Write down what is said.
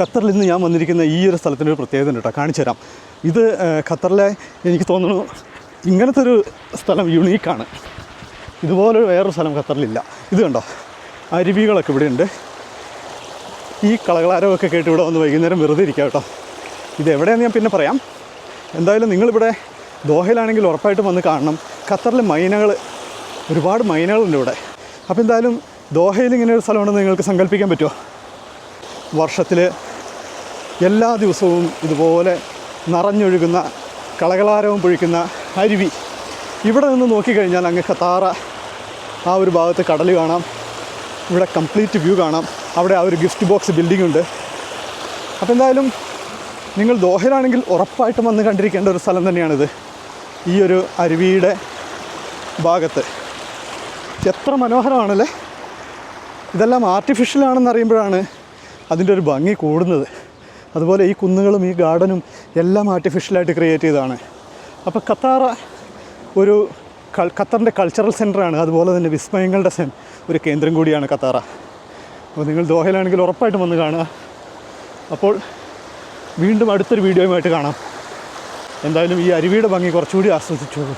ഖത്തറിൽ നിന്ന് ഞാൻ വന്നിരിക്കുന്ന ഈ ഒരു സ്ഥലത്തിന്റെ ഒരു പ്രത്യേകത ഉണ്ട് കേട്ടോ. കാണിച്ചു തരാം. ഇത് ഖത്തറിലെ എനിക്ക് തോന്നുന്നു ഇങ്ങനത്തെ ഒരു സ്ഥലം യുണീക്കാണ് ഇതുപോലൊരു വേറൊരു സ്ഥലം ഖത്തറിലില്ല. ഇത് കണ്ടോ? അരുവികളൊക്കെ ഇവിടെ ഉണ്ട്. ഈ കളകളാരമൊക്കെ കേട്ട് ഇവിടെ വന്ന് വൈകുന്നേരം വെറുതെ ഇരിക്കാം കേട്ടോ. ഇത് എവിടെയാണെന്ന് ഞാൻ പിന്നെ പറയാം. എന്തായാലും നിങ്ങളിവിടെ ദോഹയിലാണെങ്കിൽ ഉറപ്പായിട്ടും വന്ന് കാണണം. ഖത്തറിലെ മൈനകൾ ഒരുപാട് മൈനകളുണ്ട് ഇവിടെ. അപ്പോൾ എന്തായാലും ദോഹയിൽ ഇങ്ങനെ ഒരു സ്ഥലമുണ്ടെന്ന് നിങ്ങൾക്ക് സങ്കല്പിക്കാൻ പറ്റുമോ? വർഷത്തിൽ എല്ലാ ദിവസവും ഇതുപോലെ നിറഞ്ഞൊഴുകുന്ന കളകളാരവും പൊഴിക്കുന്ന അരുവി. ഇവിടെ നിന്ന് നോക്കിക്കഴിഞ്ഞാൽ അങ്ങ് ഖത്താറ ആ ഒരു ഭാഗത്ത് കടൽ കാണാം. ഇവിടെ കംപ്ലീറ്റ് വ്യൂ കാണാം. അവിടെ ആ ഒരു ഗിഫ്റ്റ് ബോക്സ് ബിൽഡിംഗ് ഉണ്ട്. അപ്പോൾ എന്തായാലും നിങ്ങൾ ദോഹയിലാണെങ്കിൽ ഉറപ്പായിട്ടും വന്ന് കണ്ടിരിക്കേണ്ട ഒരു സ്ഥലം തന്നെയാണിത്. ഈ ഒരു അരുവിയുടെ ഭാഗത്ത്. എത്ര മനോഹരമാണല്ലേ? ഇതെല്ലാം ആർട്ടിഫിഷ്യൽ ആണെന്ന് അറിയുമ്പോഴാണ് അതിന്റെ ഒരു ഭംഗി കൂടുന്നത്. അതുപോലെ ഈ കുന്നുകളും ഈ ഗാർഡനും എല്ലാം ആർട്ടിഫിഷ്യലായിട്ട് ക്രിയേറ്റ് ചെയ്തതാണ്. അപ്പോൾ ഖത്താറ ഒരു ഖത്തറിന്റെ കൾച്ചറൽ സെന്ററാണ് അതുപോലെ തന്നെ വിസ്മയങ്ങളുടെ സെൻ ഒരു കേന്ദ്രം കൂടിയാണ് ഖത്താറ. അപ്പോൾ നിങ്ങൾ ദോഹയിലാണെങ്കിൽ ഉറപ്പായിട്ടും വന്ന് കാണുക. അപ്പോൾ വീണ്ടും അടുത്തൊരു വീഡിയോയുമായിട്ട് കാണാം. എന്തായാലും ഈ അരുവിയുടെ ഭംഗി കുറച്ചുകൂടി ആസ്വദിച്ചോളൂ.